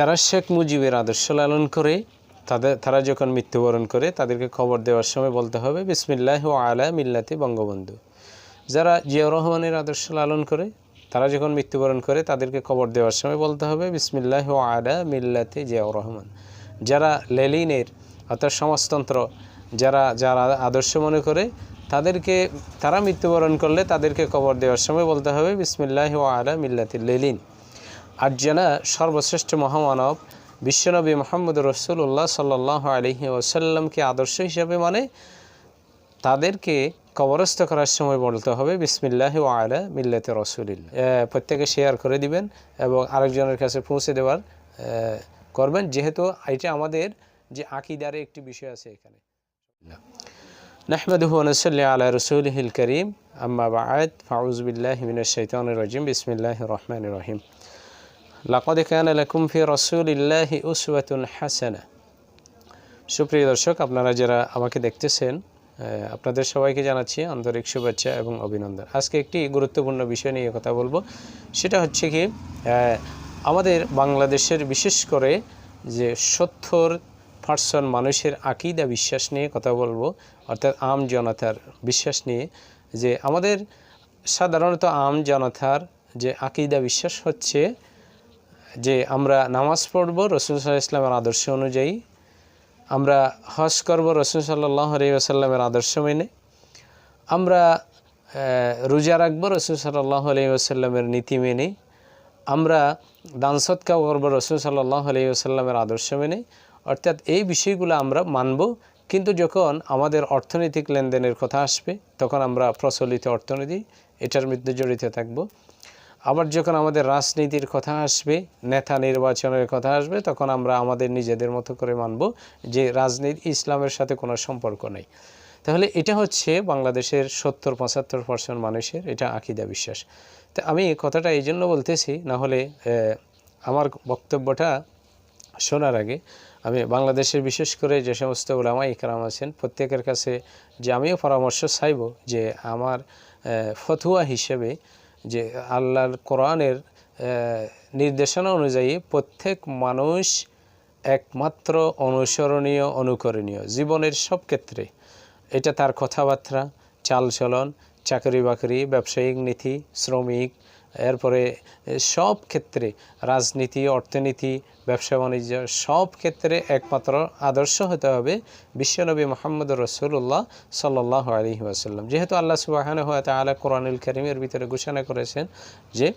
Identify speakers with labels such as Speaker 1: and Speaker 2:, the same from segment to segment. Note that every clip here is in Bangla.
Speaker 1: যারা শেখ মুজিবের আদর্শ লালন করে, তাদের, তারা যখন মৃত্যুবরণ করে, তাদেরকে খবর দেওয়ার সময় বলতে হবে, বিসমিল্লাহ আলা মিল্লাতে বঙ্গবন্ধু। যারা জিয়াউর রহমানের আদর্শ লালন করে, তারা যখন মৃত্যুবরণ করে, তাদেরকে খবর দেওয়ার সময় বলতে হবে, বিসমিল্লাহ আলা মিল্লাতে জিয়াউর রহমান। যারা লেলিনের, অর্থাৎ সমাজতন্ত্র, যারা যারা আদর্শ মনে করে, তাদেরকে, তারা মৃত্যুবরণ করলে তাদেরকে কবর দেওয়ার সময় বলতে হবে, বিসমিল্লাহ আলা মিল্লাতে লেলিন। আর যারা সর্বশ্রেষ্ঠ মহামানব বিশ্বনবী মোহাম্মদ রসুল্লাহ সাল্লাহ আলহি ওসাল্লামকে আদর্শ হিসাবে মানে তাদেরকে কবরস্থ করার সময় বলতে হবে বিসমিল্লাহ ও আলা মিল্লাতে রসুলিল্লা প্রত্যেকে শেয়ার করে দিবেন এবং আরেকজনের কাছে পৌঁছে দেওয়ার আহ, করবেন যেহেতু এটা আমাদের যে আকিদারে একটি বিষয় আছে এখানে نحمده ونصلي على رسوله الكريم أما بعد فأعوذ بالله من الشيطان الرجيم بسم الله الرحمن الرحيم লাকদ কানা লাকুম ফি রসুলিল্লাহি উসওয়াতুন হাসানা সুপ্রিয় দর্শক, আপনারা যারা আমাকে দেখতেছেন আপনাদের সবাইকে জানাচ্ছি আন্তরিক শুভেচ্ছা এবং অভিনন্দন। আজকে একটি গুরুত্বপূর্ণ বিষয় নিয়ে কথা বলব। সেটা হচ্ছে কি আমাদের বাংলাদেশের বিশেষ করে যে সত্তর পার্সেন্ট মানুষের আকিদা বিশ্বাস নিয়ে কথা বলব, অর্থাৎ আম জনতার বিশ্বাস নিয়ে, যে আমাদের সাধারণত আম জনতার যে আকিদা বিশ্বাস হচ্ছে যে আমরা নামাজ পড়ব রসুল সাল্লাহ ইসলামের আদর্শ অনুযায়ী, আমরা হজ করব রসুল সাল্লাহ আসাল্লামের আদর্শ মেনে, আমরা রোজা রাখব রসুল সাল্লাহ আসাল্লামের নীতি মেনে, আমরা দান সৎকা করব রসুল সাল্লাহ আসাল্লামের আদর্শ মেনে। অর্থাৎ এই বিষয়গুলো আমরা মানব, কিন্তু যখন আমাদের অর্থনৈতিক লেনদেনের কথা আসবে, তখন আমরা প্রচলিত অর্থনীতি, এটার মধ্যে জড়িত থাকব। আবার যখন আমাদের রাজনীতির কথা আসবে, নেতা নির্বাচনের কথা আসবে, তখন আমরা আমাদের নিজেদের মতো করে মানব যে রাজনীতি, ইসলামের সাথে কোনো সম্পর্ক নেই। তাহলে এটা হচ্ছে বাংলাদেশের সত্তর, পঁচাত্তর পার্সেন্ট মানুষের এটা আকিদা বিশ্বাস। তা আমি কথাটা এই জন্য বলতেছি, না হলে আমার বক্তব্যটা শোনার আগে আমি বাংলাদেশের বিশেষ করে যে সমস্ত ওলামা ইকরাম আছেন, প্রত্যেকের কাছে যে আমিও পরামর্শ চাইব যে আমার ফতুয়া হিসেবে যে আল্লাহর কোরআনের নির্দেশনা অনুযায়ী প্রত্যেক মানুষ একমাত্র অনুসরণীয়, অনুকরণীয় জীবনের সব ক্ষেত্রে। এটা তার কথাবার্তা চালচলন চাকরি বাকরি ব্যবসায়িক নীতি, শ্রমিক এরপরে সব ক্ষেত্রে রাজনীতি, অর্থনীতি, ব্যবসা বাণিজ্য সব ক্ষেত্রে একমাত্র আদর্শ হতে হবে বিশ্বনবী মোহাম্মদ রসুল্লাহ সাল্লাহ আলী ওয়াসাল্লাম। যেহেতু আল্লাহ সুবাহান হাত আলা কোরআনুল করিমের ভিতরে ঘোষণা করেছেন যে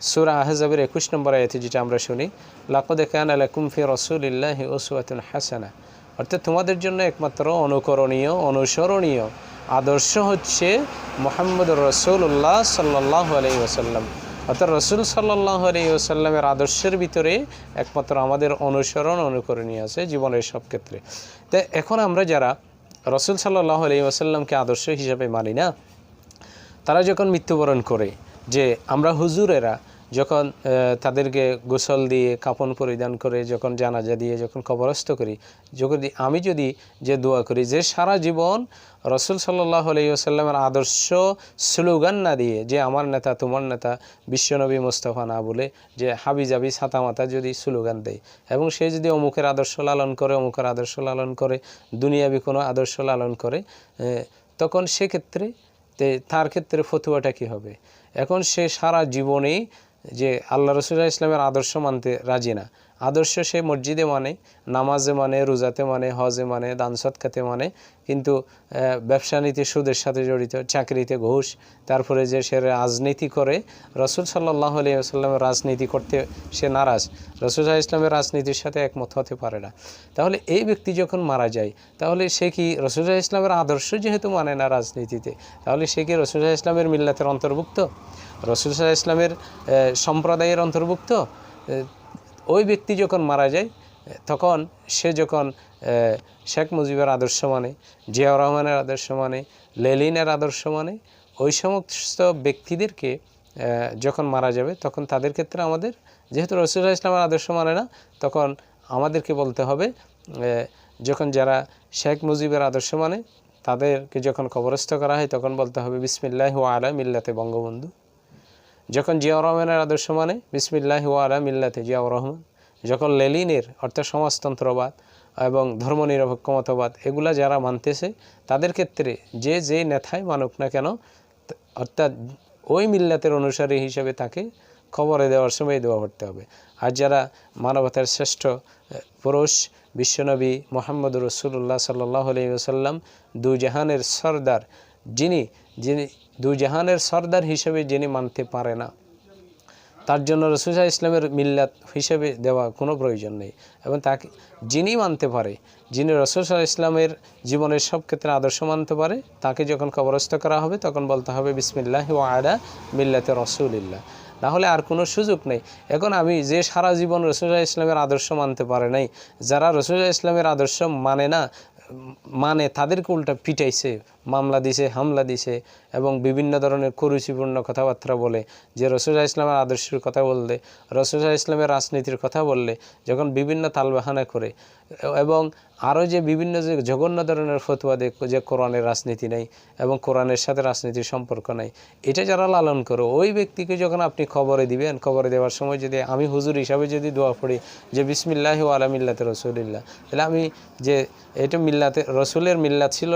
Speaker 1: সুরা আহজাবের একুশ নম্বর আয়াতে যেটা আমরা শুনি, লাকদ কান আলাকুম ফি রসুলিল্লাহ ওসুয়াতুন হাসানা। অর্থাৎ তোমাদের জন্য একমাত্র অনুকরণীয়, অনুসরণীয় আদর্শ হচ্ছে মোহাম্মদ রসুল্লাহ সাল্লাহ আলাই ওসাল্লাম অর্থাৎ রসুল সাল্লাহ আলাই ওসাল্লামের আদর্শের ভিতরে একমাত্র আমাদের অনুসরণ, অনুকরণীয় আছে জীবনের সব ক্ষেত্রে। তো এখন আমরা যারা রসুল সাল্লাহ আলাই ওসাল্লামকে আদর্শ হিসাবে মানি না, তারা যখন মৃত্যুবরণ করে যে আমরা হুজুরেরা যখন তাদেরকে গোসল দিয়ে, কাপন পরিধান করে, যখন জানাজা দিয়ে, যখন কবরস্থ করি যদি আমি যদি যে দোয়া করি, যে সারা জীবন রসুল সাল্লাহ আলাইসাল্লামের আদর্শ স্লোগান না দিয়ে, যে আমার নেতা, তোমার নেতা, বিশ্বনবী মোস্তফা না বলে, যে হাবি জাবি ছাতা মাতা যদি স্লোগান দেয়, এবং সে যদি অমুকের আদর্শ লালন করে, অমুকের আদর্শ লালন করে, দুনিয়াবি কোনো আদর্শ লালন করে তখন সেক্ষেত্রে তার ক্ষেত্রে ফতুয়াটা কি হবে? এখন সে সারা জীবনেই যে আল্লাহ রসুল্লাহ ইসলামের আদর্শ মানতে রাজি না। আদর্শ সে মসজিদে মানে নামাজে মানে রোজাতে মানে হজে মানে দান সৎকাতে মানে কিন্তু ব্যবসা নীতি, সুদের সাথে জড়িত, চাকরিতে ঘুষ, তারপরে যে সে রাজনীতি করে, রসুল সাল্লাহ আলিয়াস্লামের রাজনীতি করতে সে নারাজ। রসুল্লাহ ইসলামের রাজনীতির সাথে একমত হতে পারে না। তাহলে এই ব্যক্তি যখন মারা যায়, তাহলে সে কি রসুল্লাহ ইসলামের আদর্শ যেহেতু মানে না রাজনীতিতে, তাহলে সে কি রসুল্লাহ ইসলামের মিল্লাতের অন্তর্ভুক্ত? রসুল্লাহ ইসলামের সম্প্রদায়ের অন্তর্ভুক্ত? ওই ব্যক্তি যখন মারা যায়, তখন সে যখন শেখ মুজিবের আদর্শ মানে জিয়াউর রহমানের আদর্শ মানে লেলিনের আদর্শ মানে ওই সমস্ত ব্যক্তিদেরকে যখন মারা যাবে, তখন তাদের ক্ষেত্রে আমাদের, যেহেতু রসুল্লাহ ইসলামের আদর্শ মানে না, তখন আমাদেরকে বলতে হবে যখন যারা শেখ মুজিবের আদর্শ মানে তাদেরকে যখন কবরস্থ করা হয়, তখন বলতে হবে বিসমিল্লাহ আলা মিল্লাতে বঙ্গবন্ধু। যখন জিয়াউর রহমানের আদর্শ মানে বিসমিল্লাহ আলা মিল্লাতে জিয়াউর রহমান, যখন লেলিনের অর্থাৎ সমাজতন্ত্রবাদ এবং ধর্মনিরপেক্ষ মতবাদ এগুলা যারা মানতেছে, তাদের ক্ষেত্রে যে যে নেথায় মানুক না কেন অর্থাৎ ওই মিল্লাতের অনুসারী হিসেবে তাকে খবরে দেওয়ার সময় দেওয়া করতে হবে। আর যারা মানবতার শ্রেষ্ঠ পুরুষ, বিশ্বনবী মোহাম্মদ রসুল্লাহ সাল্লাহ আলি জাহানের সর্দার, যিনি যিনি দু জাহানের সর্দার হিসেবে যিনি মানতে পারে না, তার জন্য রসুল্লাহ ইসলামের মিল্লাত হিসেবে দেওয়া কোনো প্রয়োজন নেই। এবং তাকে, যিনি মানতে পারে, যিনি রসুল্লাহ ইসলামের জীবনের সব ক্ষেত্রে আদর্শ মানতে পারে, তাকে যখন কবরস্থ করা হবে, তখন বলতে হবে, বিসমিল্লাহ ও আদা মিল্লাতে রসুলিল্লাহ। না হলে আর কোনো সুযোগ নেই। এখন আমি যে সারা জীবন রসুল্লাহ ইসলামের আদর্শ মানতে পারে নাই, যারা রসুল্লাহ ইসলামের আদর্শ মানে না মানে তাদেরকে উল্টা পিটাইছে, মামলা দিছে, হামলা দিছে এবং বিভিন্ন ধরনের কুরুচিপূর্ণ কথাবার্তা বলে। যে রসুল্লাহ ইসলামের আদর্শের কথা বললে রসুল্লাহ ইসলামের রাজনীতির কথা বললে, যখন বিভিন্ন তালবাহানা করে এবং আরও যে বিভিন্ন যে জঘন্য ধরনের ফতুয়া দেখ, যে কোরআনের রাজনীতি নেই এবং কোরআনের সাথে রাজনীতির সম্পর্ক নাই, এটা যারা লালন করো, ওই ব্যক্তিকে যখন আপনি খবরে দিবেন, খবরে দেওয়ার সময় যদি আমি হুজুর হিসাবে যদি দোয়া পড়ি যে বিসমিল্লাহ আলা মিল্লাতে রসুলিল্লাহ, তাহলে আমি যে এটা মিল্লাতে, রসুলের মিল্লাত ছিল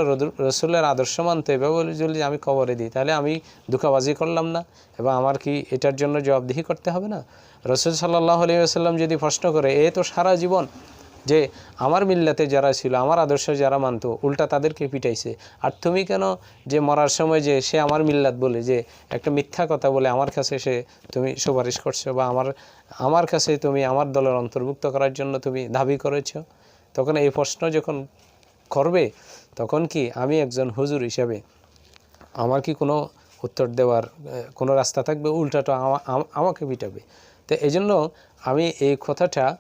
Speaker 1: রসুলের আদর্শ মানতে বলে যদি আমি খবরে দিই, তাহলে আমি দুঃখাবাজি করলাম না এবং আমার কি এটার জন্য জবাবদিহি করতে হবে না? রসুল সাল্লাহ আলিয়া যদি প্রশ্ন করে, এ তো সারা জীবন যে আমার মিল্লাতে যারা ছিল, আমার আদর্শ যারা মানতো, উল্টা তাদেরকে পিটাইছে। আর তুমি কেন যে মরার সময় যে সে আমার মিল্লাত বলে, যে একটা মিথ্যা কথা বলে আমার কাছে সে তুমি সুপারিশ করছ বা আমার আমার কাছে তুমি আমার দলের অন্তর্ভুক্ত করার জন্য তুমি দাবি করেছ? তখন এই প্রশ্ন যখন করবে, তখন কি আমি একজন হুজুর হিসাবে আমার কি কোনো উত্তর দেওয়ার কোনো রাস্তা থাকবে? উল্টাটা আমা- আমাকে পিটাবে। তো এই জন্য আমি এই কথাটা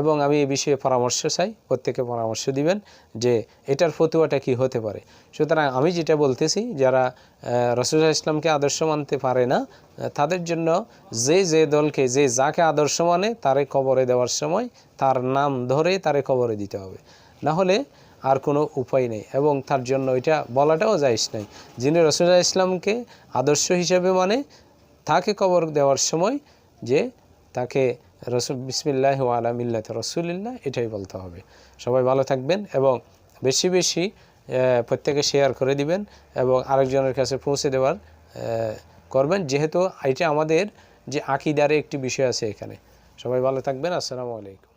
Speaker 1: এবং আমি এই বিষয়ে পরামর্শ চাই, প্রত্যেকে পরামর্শ দিবেন যে এটার ফতুয়াটা কি হতে পারে। সুতরাং আমি যেটা বলতেছি, যারা রসুল্লাহ ইসলামকে আদর্শ মানতে পারে না, তাদের জন্য যে যে দলকে, যে যাকে আদর্শ মানে তারে কবরে দেওয়ার সময় তার নাম ধরে তারে কবরে দিতে হবে। না হলে আর কোনো উপায় নেই এবং তার জন্য এটা বলাটাও যাইস নাই। যিনি রসুল্লাহ ইসলামকে আদর্শ হিসেবে মানে তাকে কবর দেওয়ার সময় যে তাকে রসুল, বিসমিল্লাহ আলমিল্লা রসুলিল্লাহ, এটাই বলতে হবে। সবাই ভালো থাকবেন এবং বেশি বেশি প্রত্যেকে শেয়ার করে দিবেন এবং আরেকজনের কাছে পৌঁছে দেওয়ার করবেন। যেহেতু এটা আমাদের যে আকিদারে একটি বিষয় আছে এখানে। সবাই ভালো থাকবেন। আসসালামু আলাইকুম।